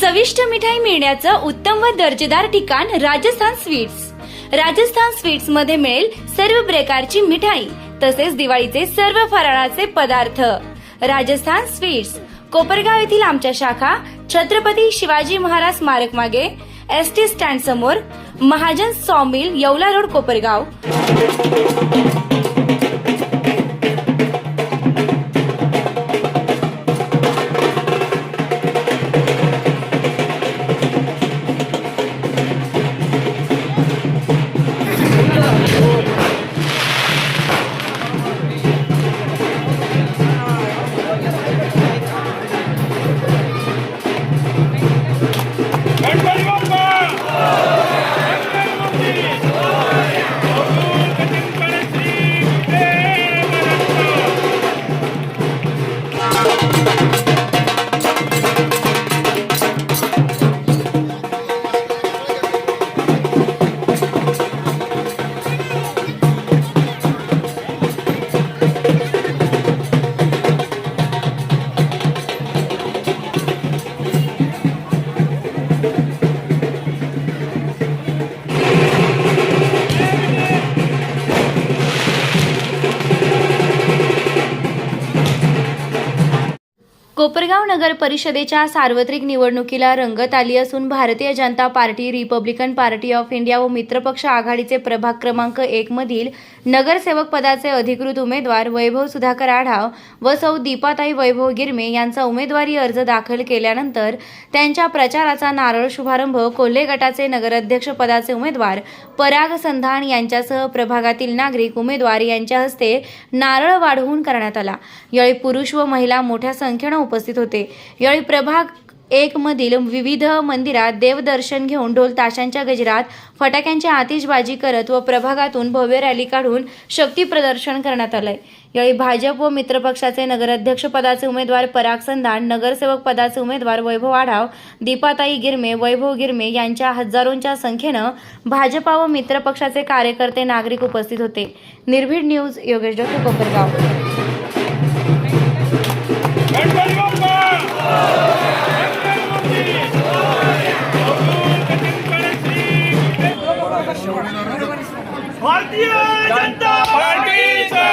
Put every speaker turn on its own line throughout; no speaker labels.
चविष्ट मिठाई मिळण्याचं उत्तम व दर्जेदार ठिकाण राजस्थान स्वीट्स. राजस्थान स्वीट्समध्ये मिळेल सर्व प्रकारची मिठाई तसेच दिवाळीचे सर्व फराळाचे पदार्थ. राजस्थान स्वीट्स कोपरगाव येथील आमच्या शाखा छत्रपती शिवाजी महाराज स्मारक मागे एस टी स्टँड समोर महाजन सॉमिल येवला रोड कोपरगाव. कोपरगाव नगर परिषदेच्या सार्वत्रिक निवडणुकीला रंगत आली असून Bharatiya Janata party Republican party of India व मित्रपक्ष आघाडीचे प्रभाग क्रमांक एक मधील नगरसेवक पदाचे अधिकृत उमेदवार वैभव सुधाकर आढाव व सौ दीपाताई वैभव गिरमे यांचा उमेदवारी अर्ज दाखल केल्यानंतर त्यांच्या प्रचाराचा नारळ शुभारंभ कोल्हे गटाचे नगराध्यक्ष पदाचे उमेदवार पराग संधान यांच्यासह प्रभागातील नागरिक उमेदवार यांच्या हस्ते नारळ वाढवून करण्यात आला. यावेळी पुरुष व महिला मोठ्या संख्येनं उपस्थित होते. यावेळी प्रभाग एक मधील विविध मंदिरात देवदर्शन घेऊन ढोल ताशांच्या गजरात फटाक्यांची आतिषबाजी करत व प्रभागातून भव्य रॅली काढून शक्ती प्रदर्शन करण्यात आलंय. यावेळी भाजप व मित्रपक्षाचे नगराध्यक्ष पदाचे उमेदवार पराग संधान नगरसेवक पदाचे उमेदवार वैभव आढाव दीपाताई गिरमे वैभव गिरमे यांच्या हजारोंच्या संख्येनं भाजपा व मित्रपक्षाचे कार्यकर्ते नागरिक उपस्थित होते. निर्भीड न्यूज योगेश डॉक्टर कोपरगाव.
भारतीय जनता पार्टीचा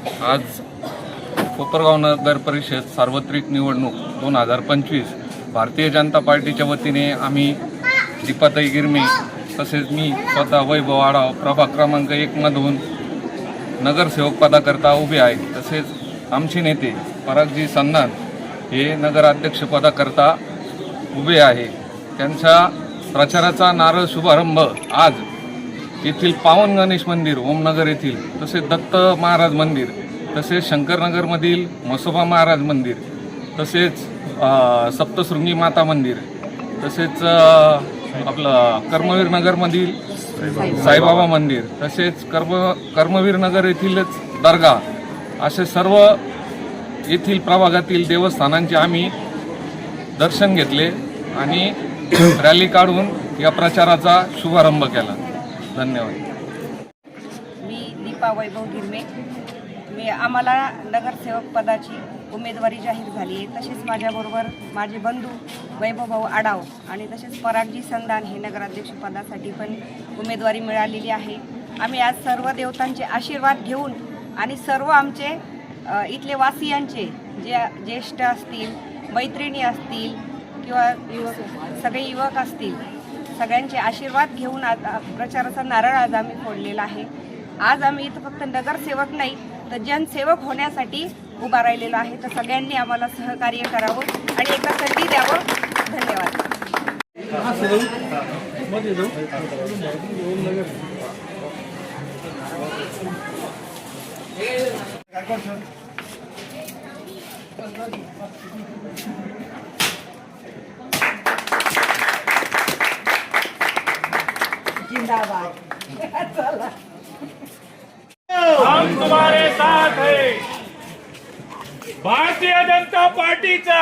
आज कोपरगाव नगर परिषद सार्वत्रिक निवडणूक दोन हजार पंचवीस. भारतीय जनता पार्टीच्या वतीने आम्ही दीपाताई गिरमी तसेच मी स्वतः वैभव आढाव प्रभाग क्रमांक एकमधून नगरसेवक पदाकरता उभे आहे तसेच आमचे नेते परागजी सन्नान हे नगराध्यक्ष पदाकरता उभे आहे. त्यांच्या प्रचाराचा नारळ शुभारंभ आज येथील पावन गणेश मंदिर ओमनगर येथील तसेच दत्त महाराज मंदिर तसेच शंकरनगरमधील म्हसोबा महाराज मंदिर तसेच सप्तशृंगी माता मंदिर तसेच आपलं कर्मवीर नगरमधील साईबाबा मंदिर तसेच कर्म कर्मवीर नगर येथीलच दर्गा असे सर्व येथील प्रभागातील देवस्थानांचे आम्ही दर्शन घेतले आणि रॅली काढून या प्रचाराचा शुभारंभ केला. धन्यवाद.
मी दीपा वैभव गिरमे. मी आम्हाला नगरसेवक पदाची उमेदवारी जाहीर झाली आहे. तसेच माझ्याबरोबर माझे बंधू वैभवभाऊ आडाव आणि तसेच परागजी संधान हे नगराध्यक्ष पदासाठी पण उमेदवारी मिळालेली आहे. आम्ही आज सर्व देवतांचे आशीर्वाद घेऊन आणि सर्व आमचे इथले वासियांचे जे ज्येष्ठ असतील मैत्रिणी असतील किंवा युवक सगळे युवक असतील सगळ्यांचे आशीर्वाद घेऊन आज प्रचाराचा नारळ आज आम्ही फोडलेला आहे. आज आम्ही इथं फक्त नगरसेवक नाही तर जनसेवक होण्यासाठी उभा राहिलेलो आहे. तर सगळ्यांनी आम्हाला सहकार्य करावं आणि एकदा संधी द्यावं. धन्यवाद.
हम तुम्हारे साथ है। भारतीय जनता पार्टीचा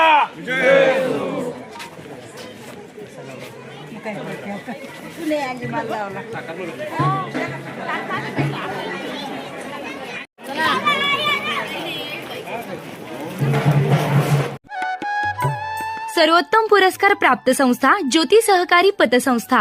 सर्वोत्तम पुरस्कार प्राप्त संस्था ज्योती सहकारी पतसंस्था.